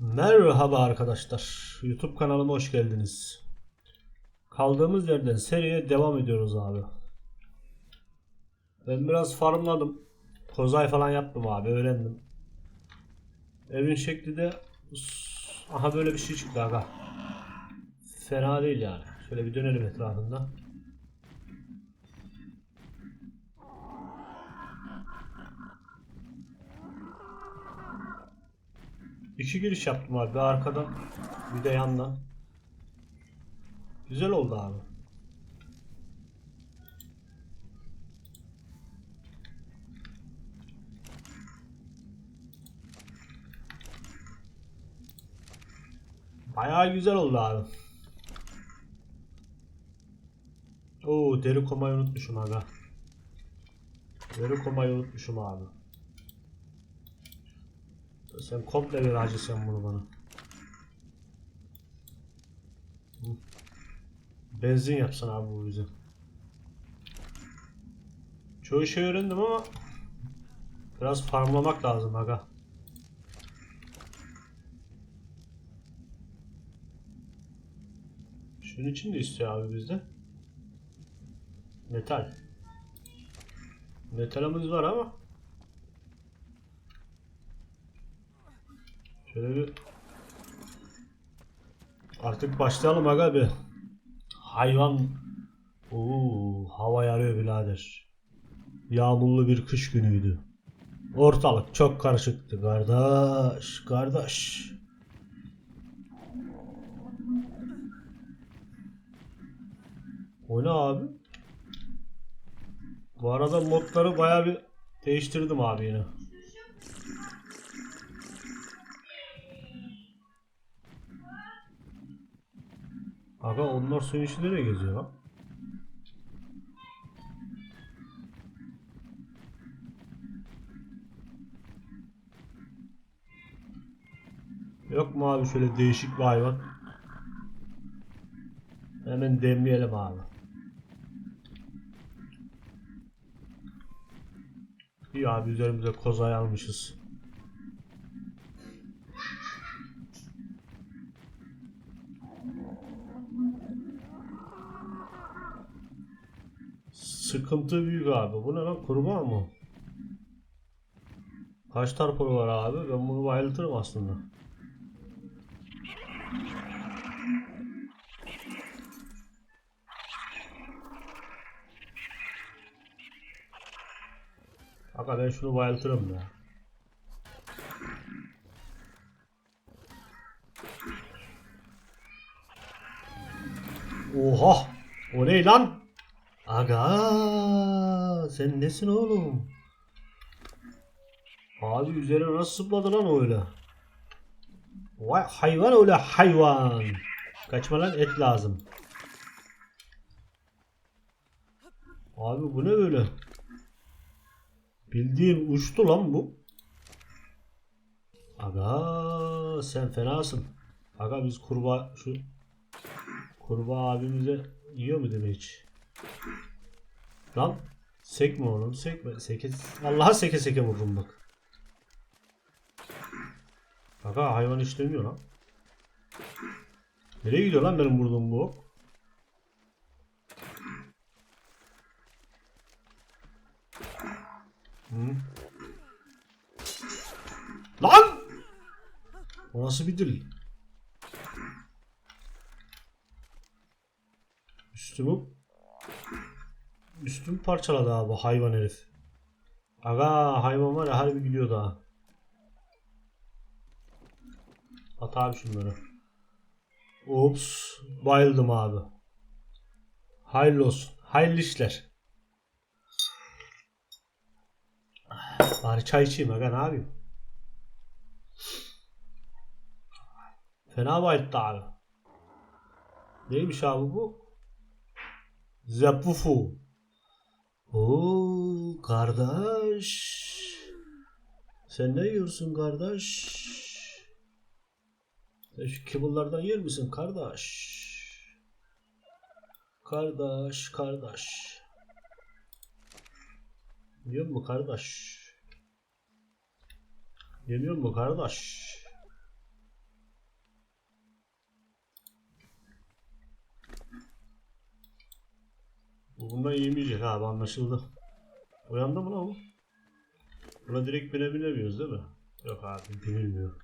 Merhaba arkadaşlar. YouTube kanalıma hoş geldiniz. Kaldığımız yerden seriye devam ediyoruz abi. Ben biraz farmladım. Kozay falan yaptım abi öğrendim. Evin şekli de aha böyle bir şey çıktı aga. Fena değil yani. Şöyle bir dönelim etrafında. İki giriş yaptım abi. Bir arkadan bir de yandan. Güzel oldu abi. Bayağı güzel oldu abi. Oo deri komayı unutmuşum aga. Deri komayı unutmuşum abi. Sen komple ver hacı sen bunu bana. Benzin yapsın abi bu bize. Çoğu şey öğrendim ama biraz farmlamak lazım aga. Şunun için de istiyor abi bizde. Metal. Metalimiz var ama Şöyle bir Artık başlayalım aga bir. Hayvan Oo, hava yarıyor birader. Yağmurlu bir kış günüydü. Ortalık çok karışıktı kardeş, kardeş. O ne abi? Bu arada modları bayağı bir değiştirdim abi yine. Aga onlar suyun içinde ne geziyor lan? Yok mu abi şöyle değişik bir hayvan? Hemen demleyelim abi. İyi abi üzerimize kozayı almışız. Sıkıntı büyük abi. Bu ne lan kurbağa mı? Kaç tarafı var abi? Ben bunu bayıltırım aslında. Aga ben şunu bayıltırım ya. Oha! O ne lan? Aga sen nesin oğlum? Abi üzerine nasıl zıpladı lan öyle? Vay hayvan öyle hayvan. Kaçma lan et lazım. Abi bu ne böyle? Bildiğin uçtu lan bu. Aga sen fenasın. Aga biz kurbağa şu kurbağa abimize yiyor mu demek? Lan sekme oğlum sekme. Seke, Allah'a seke seke vururum bak. Aga hayvan hiç dönmüyor lan. Nereye gidiyor lan benim vurduğum bu? ok? Hı? Lan! O nasıl bir dil? Üstümü Üstümü parçaladı abi hayvan herif. Aga hayvan var ya harbi gidiyor daha. At abi şunları. Ops. Bayıldım abi. Hayırlı olsun. Hayırlı işler. Bari çay içeyim aga ne yapayım? Fena bayılttı abi. Neymiş abi bu? Zapufu. Oo kardeş. Sen ne yiyorsun kardeş? Şu kibullardan yer misin kardeş? Kardeş, kardeş. Yiyor mu kardeş? Yemiyor mu kardeş? Bundan yemeyecek abi anlaşıldı. Uyandı mı lan o? Buna direkt binebilemiyoruz değil mi? Yok abi binilmiyor.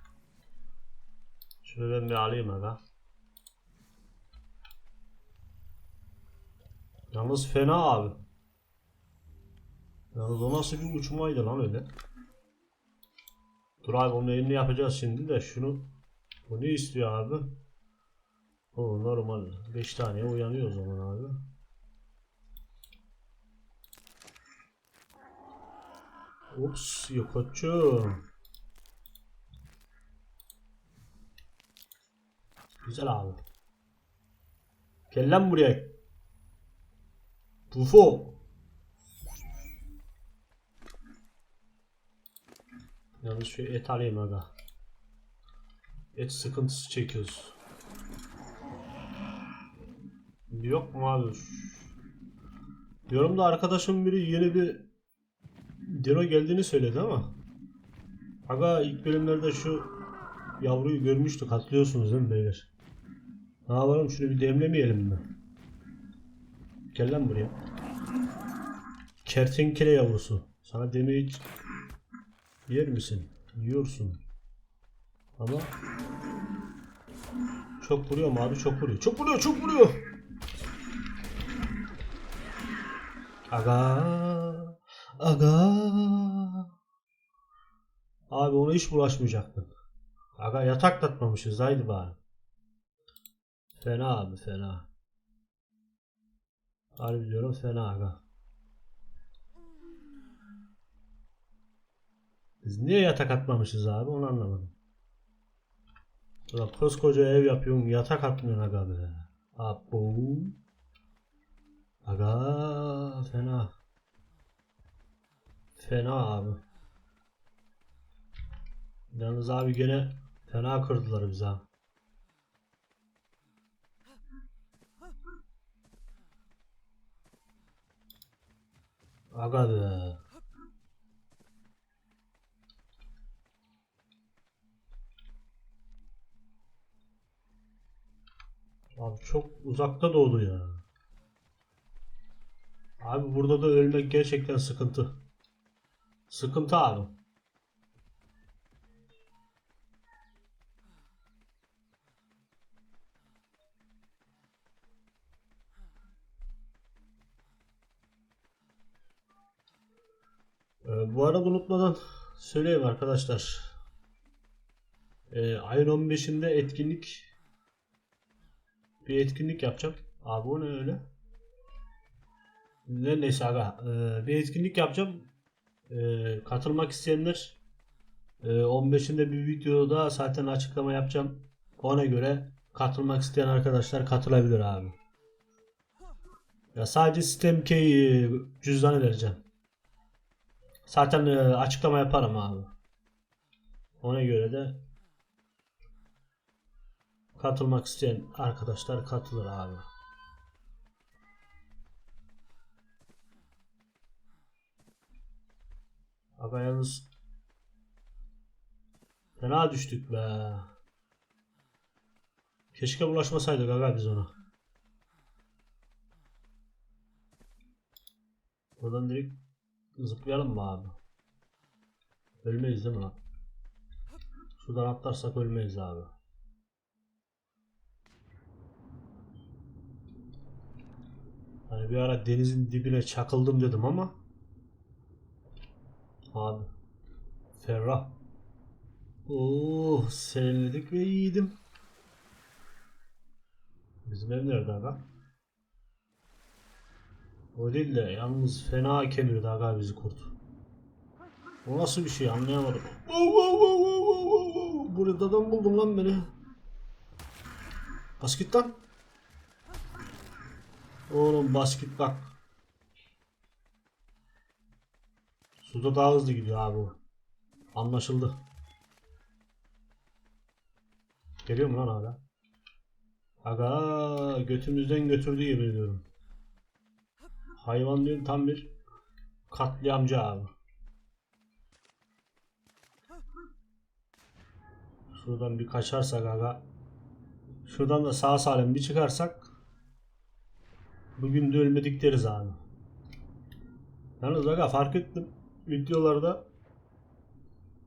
Şunu ben bir alayım aga. Yalnız fena abi. Yalnız o nasıl bir uçmaydı lan öyle. Dur abi onun elini yapacağız şimdi de şunu bu ne istiyor abi? O normal. 5 tane uyanıyor o zaman abi. Ups yok koçum. Güzel abi. Gel lan buraya. Bufo. Yalnız şu et alayım aga. Et sıkıntısı çekiyoruz. Yok mu abi? Diyorum da arkadaşım biri yeni bir Dino geldiğini söyledi ama. Aga ilk bölümlerde şu yavruyu görmüştük hatırlıyorsunuz değil mi beyler? Ne yapalım şunu bir demlemeyelim mi? Gel lan buraya. Kertenkele yavrusu. Sana demeyi yer misin? Yiyorsun. Ama çok vuruyor mu abi? Çok vuruyor. Çok vuruyor, çok vuruyor. Aga. Aga. Abi ona hiç bulaşmayacaktın. Aga yatak atmamışız haydi bari. Fena abi fena. Harbi diyorum fena aga. Biz niye yatak atmamışız abi onu anlamadım. Ulan koskoca ev yapıyorsun yatak atmıyorsun aga be. Abo. Aga fena. Fena abi. Yalnız abi gene fena kırdılar bizi ha. Aga be. Abi çok uzakta doğdu ya. Abi burada da ölmek gerçekten sıkıntı. Sıkıntı abi. Ee, bu arada unutmadan söyleyeyim arkadaşlar. Ee, ayın 15'inde etkinlik bir etkinlik yapacağım. Abi o ne öyle? Ne neyse aga. Ee, bir etkinlik yapacağım. Ee, katılmak isteyenler e, 15'inde bir videoda zaten açıklama yapacağım. Ona göre katılmak isteyen arkadaşlar katılabilir abi. Ya sadece sistem key cüzdanı vereceğim. Zaten e, açıklama yaparım abi. Ona göre de katılmak isteyen arkadaşlar katılır abi. Aga yalnız fena düştük be. Keşke bulaşmasaydık aga biz ona. Buradan direkt zıplayalım mı abi? Ölmeyiz değil mi lan? Şuradan atlarsak ölmeyiz abi. Hani bir ara denizin dibine çakıldım dedim ama Abi. Ferrah. Oh serinledik ve iyiydim. Bizim ev nerede aga? O değil de yalnız fena kemirdi aga bizi kurt. O nasıl bir şey anlayamadım. Oh, oh, oh, oh, oh, oh. Buradan buldun lan beni. Basket lan. Oğlum basket bak. Suda daha hızlı gidiyor abi o. Anlaşıldı. Geliyor mu lan hala? Aga götümüzden götürdü yemin ediyorum. Hayvan değil tam bir katliamcı abi. Şuradan bir kaçarsak aga. Şuradan da sağ salim bir çıkarsak bugün de ölmedik deriz abi. Yalnız aga fark ettim videolarda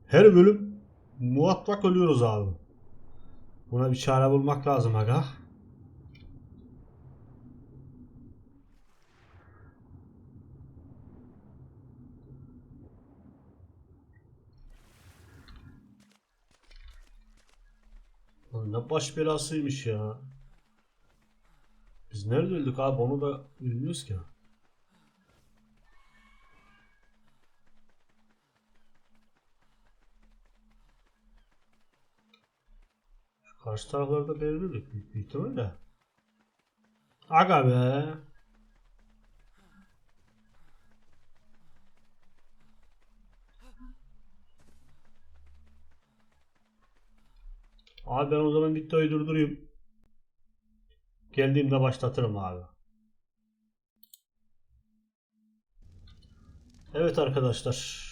her bölüm muhakkak ölüyoruz abi. Buna bir çare bulmak lazım aga. Ne baş belasıymış ya. Biz nerede öldük abi onu da bilmiyoruz ki. Karşı taraflarda belirledik büyük bir ihtimalle. Aga be. Abi ben o zaman videoyu durdurayım. Geldiğimde başlatırım abi. Evet arkadaşlar.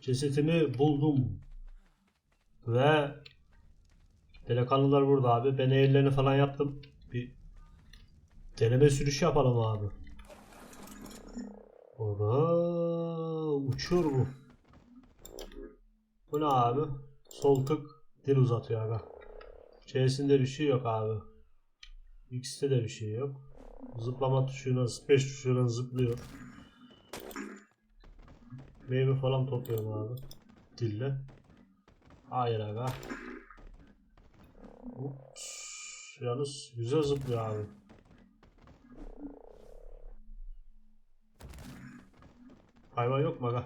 Cesetimi buldum. Ve delikanlılar burada abi. Ben ellerini falan yaptım. Bir deneme sürüşü yapalım abi. Ora uçuyor bu. Bu ne abi? Sol tık dil uzatıyor abi. C'sinde bir şey yok abi. X'te de bir şey yok. Zıplama tuşuna, space tuşuna zıplıyor. Meyve falan topluyorum abi. Dille. Hayır aga. Ups. Yalnız güzel zıplıyor abi. Hayvan yok mu aga?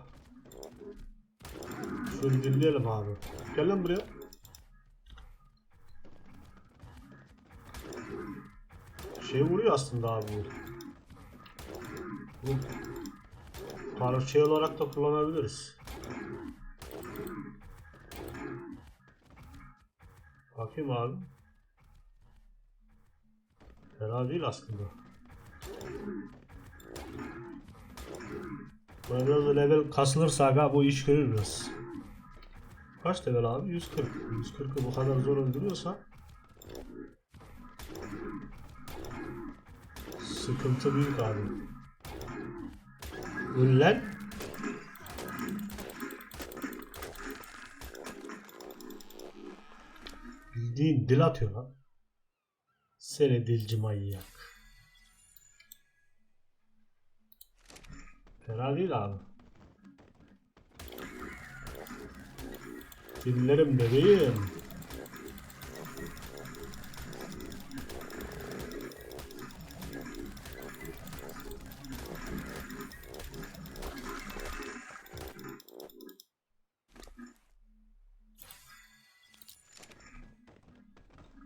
Şöyle dinleyelim abi. Gel lan buraya. Şey vuruyor aslında abi bu. Bu parça olarak da kullanabiliriz. Bakayım abi. Fena değil aslında. Buna da level kasılırsa aga bu iş görür biraz. Kaç level abi? 140. 140'ı bu kadar zor öldürüyorsa Sıkıntı büyük abi. Ünlen. Bildiğin dil atıyor lan. Seni dilci manyak. Fena değil abi. Dinlerim bebeğim.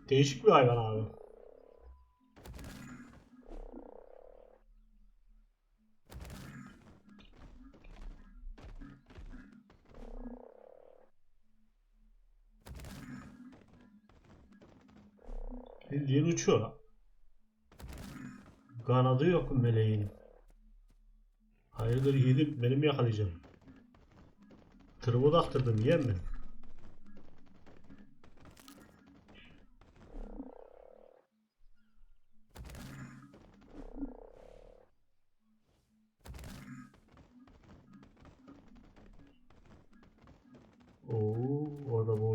Değişik bir hayvan abi. Bildiğin uçuyor. Kanadı yok meleğin. Hayırdır yedim benim yakalayacağım. Tırmı da attırdım yiyen mi?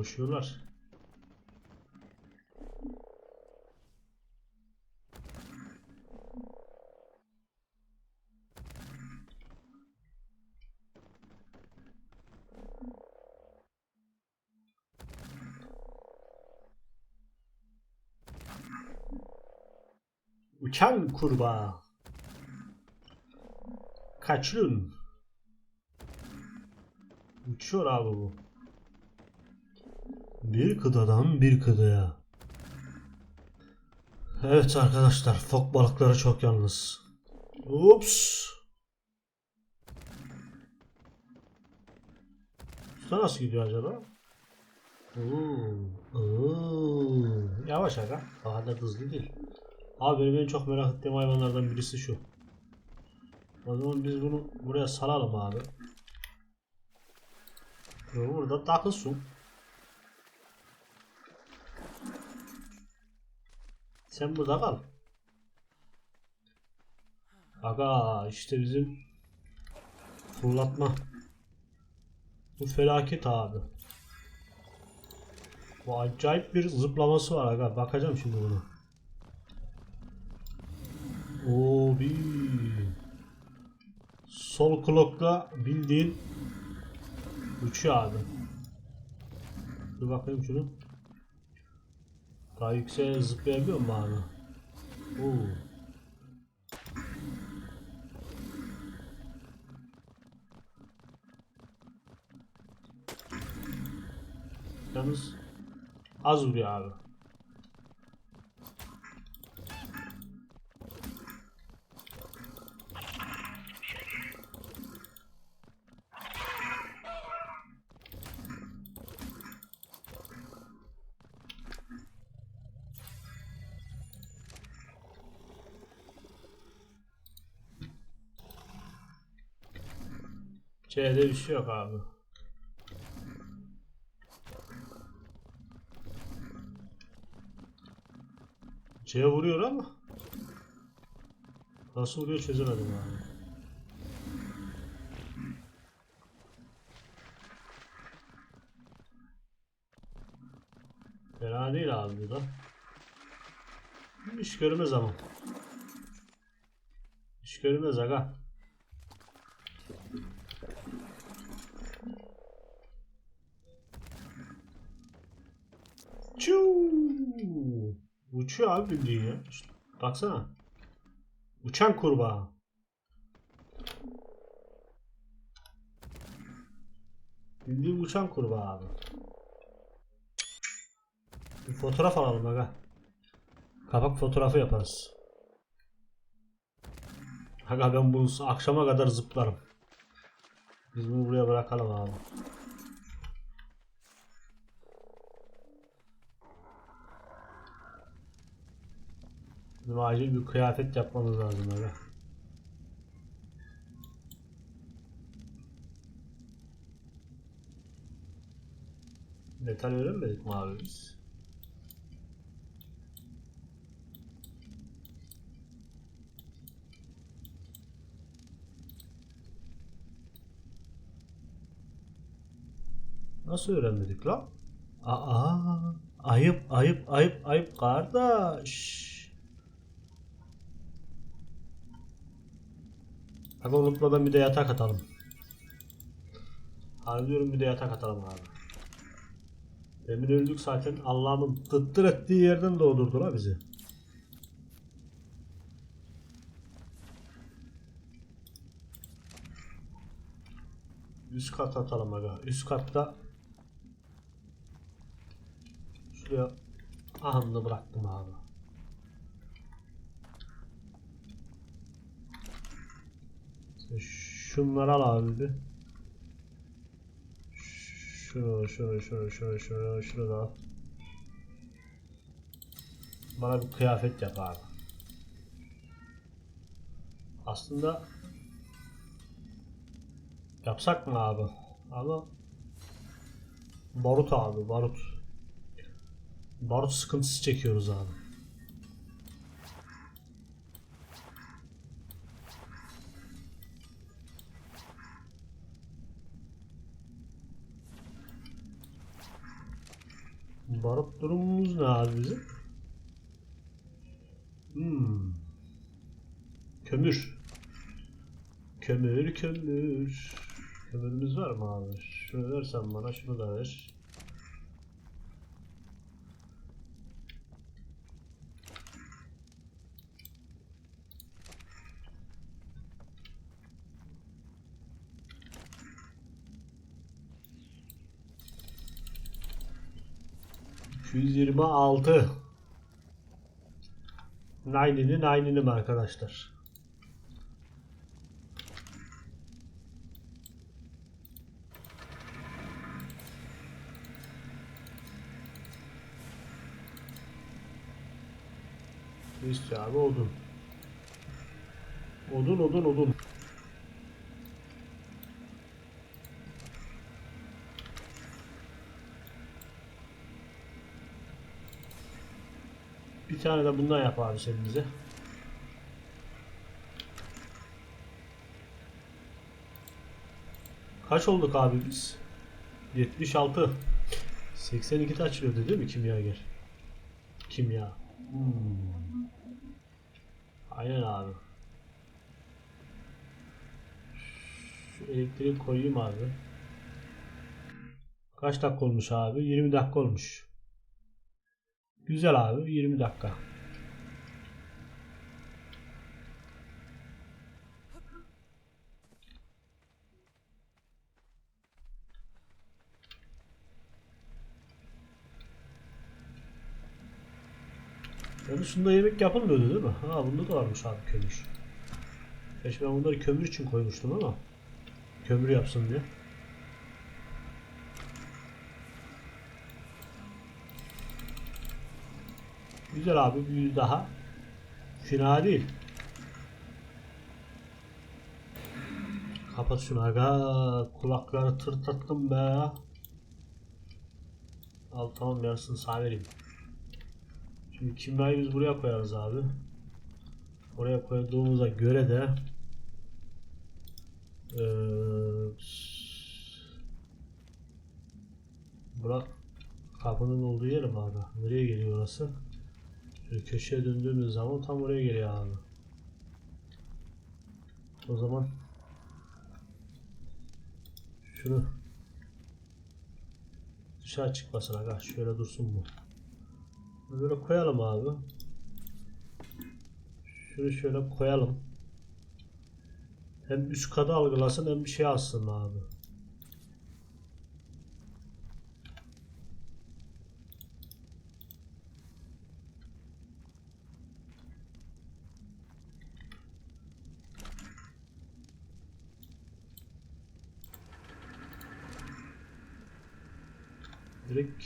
Orada boğuşuyorlar. Uçan kurbağa. Kaçın. Uçuyor abi bu. Bir kıtadan bir kıtaya. Evet arkadaşlar fok balıkları çok yalnız. Ups. Usta nasıl gidiyor acaba? Oo, oo. Yavaş aga. Daha da hızlı değil. Abi benim en çok merak ettiğim hayvanlardan birisi şu. O zaman biz bunu buraya salalım abi. Burada takılsın. Sen burada kal. Aga işte bizim Fırlatma. Bu felaket abi. Bu acayip bir zıplaması var aga. Bakacağım şimdi bunu. Oo bir sol klokla bildiğin uçuyor abi. Dur bakayım şunu. Daha yükseğe zıplayabiliyor mu abi? Oo. Yalnız az vuruyor abi. C'de bir şey yok abi. C'ye vuruyor ama nasıl vuruyor çözemedim abi. Fena değil abi bu da. İş görmez ama. İş görmez aga. Uçuyor abi bildiğin ya. Baksana. Uçan kurbağa. Bildiğin uçan kurbağa abi. Bir fotoğraf alalım aga. Kapak fotoğrafı yaparız. Aga ben bunu akşama kadar zıplarım. Biz bunu buraya bırakalım abi. Bizim acil bir kıyafet yapmamız lazım aga. Metal öğrenmedik mi abi biz? Nasıl öğrenmedik lan? Aa, ayıp ayıp ayıp ayıp kardeş. Hadi unutmadan bir de yatak atalım. Harcıyorum bir de yatak atalım abi. Demin öldük zaten Allah'ımın tıttır ettiği yerden doğdurdu la bizi. Üst kat atalım aga. Üst katta şuraya ahımını bıraktım abi. Şunları al abi bir. Şunu, şunu, şunu, şunu, şunu, şunu da al. Bana bir kıyafet yap abi. Aslında yapsak mı abi? Ama barut abi, barut. Barut sıkıntısı çekiyoruz abi. Barut durumumuz ne abi bizim? Hmm. Kömür. Kömür, kömür. Kömürümüz var mı abi? Şunu versen bana, şunu da ver. Yirmi altı. Nine'ini nine'ini arkadaşlar. İşte abi odun. Odun odun odun. Bir tane de bundan yap abi sen bize. Kaç olduk abi biz? 76. 82 açılıyordu değil mi kimyager? Kimya. Hmm. Aynen abi. Şu elektriği koyayım abi. Kaç dakika olmuş abi? 20 dakika olmuş. Güzel abi 20 dakika. Yani şunda yemek yapılmıyordu değil mi? Ha bunda da varmış abi kömür. Keşke ben bunları kömür için koymuştum ama. Kömür yapsın diye. Güzel abi bir yüz daha. Fena değil. Kapat şunu aga. Kulakları tırtattım be. Al tamam yarısını sağ vereyim. Şimdi kimyayı biz buraya koyarız abi. Oraya koyduğumuza göre de eee bura kapının olduğu yer mi abi? Nereye geliyor orası? Şöyle köşeye döndüğümüz zaman tam oraya geliyor abi. O zaman şunu dışarı çıkmasın aga. Şöyle dursun bu. Böyle koyalım abi. Şunu şöyle koyalım. Hem üst kadı algılasın hem bir şey alsın abi. Direkt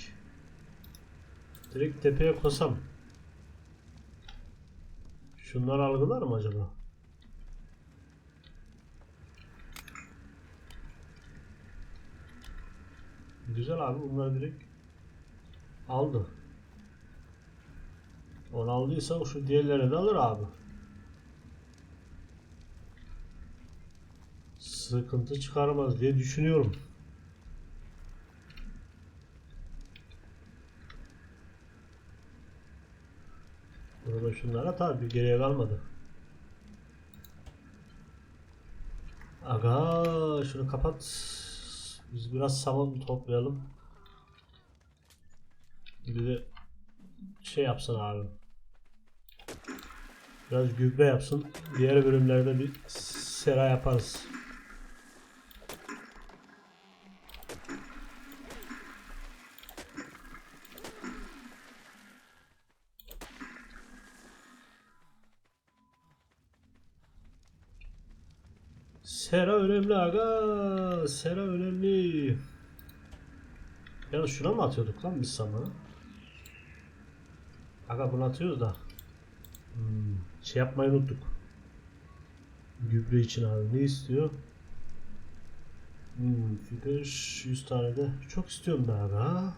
direkt tepeye kosam. Şunlar algılar mı acaba? Güzel abi bunlar direkt aldı. Onu aldıysa şu diğerlerini de alır abi. Sıkıntı çıkarmaz diye düşünüyorum. Burada şunlara tabi geriye kalmadı. Aga şunu kapat. Biz biraz saman toplayalım. Bir de şey yapsın abi. Biraz gübre yapsın. Diğer bölümlerde bir sera yaparız. Sera önemli aga. Sera önemli. Ya şuna mı atıyorduk lan biz samanı? Aga bunu atıyoruz da. Hmm, şey yapmayı unuttuk. Gübre için abi ne istiyor? Hmm, fiber 100 tane de çok istiyorum be aga.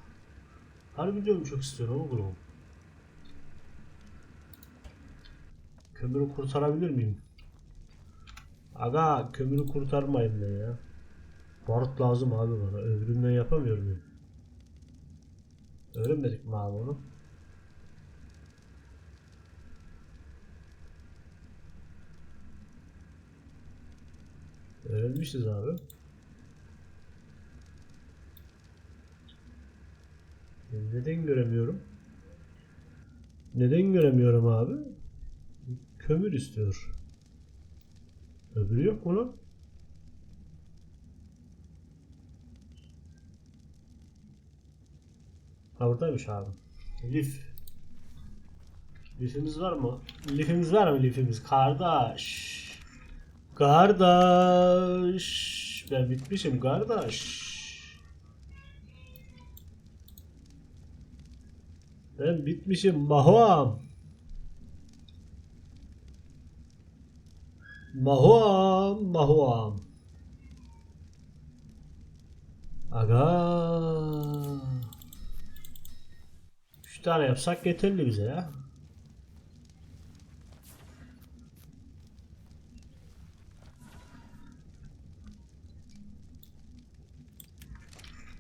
Harbi diyorum çok istiyorum oğlum. Kömürü kurtarabilir miyim? Aga kömürü kurtarmayın be ya. Barut lazım abi bana. Öbüründen yapamıyor muyum? Öğrenmedik mi abi onu? Öğrenmişiz abi. Neden göremiyorum? Neden göremiyorum abi? Kömür istiyor. Öbürü yok mu lan? Ha buradaymış abi. Lif. Lifimiz var mı? Lifimiz var mı lifimiz? Kardeş. Kardeş. Ben bitmişim kardeş. Ben bitmişim mahoam. Mahoam, mahoam. Aga. Üç tane yapsak yeterli bize ya.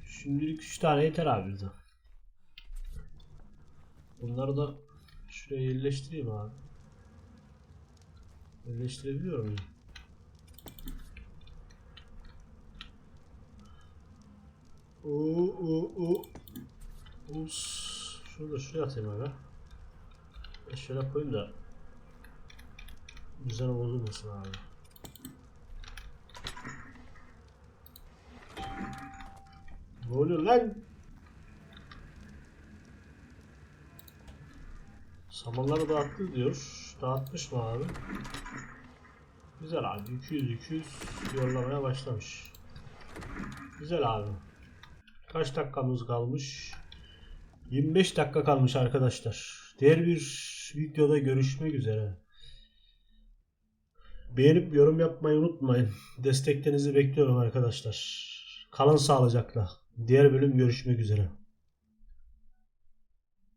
Şimdilik 3 tane yeter abi bize. Bunları da şuraya yerleştireyim abi. Yerleştirebiliyor muyum? Oo, oo, oo. Ups. Şunu da şuraya atayım abi. E şöyle koyayım da güzel bozulmasın abi. Ne oluyor lan? Samanları dağıttı diyor. Dağıtmış mı abi? Güzel abi. 200-200 yollamaya başlamış. Güzel abi. Kaç dakikamız kalmış? 25 dakika kalmış arkadaşlar. Diğer bir videoda görüşmek üzere. Beğenip yorum yapmayı unutmayın. Desteklerinizi bekliyorum arkadaşlar. Kalın sağlıcakla. Diğer bölüm görüşmek üzere.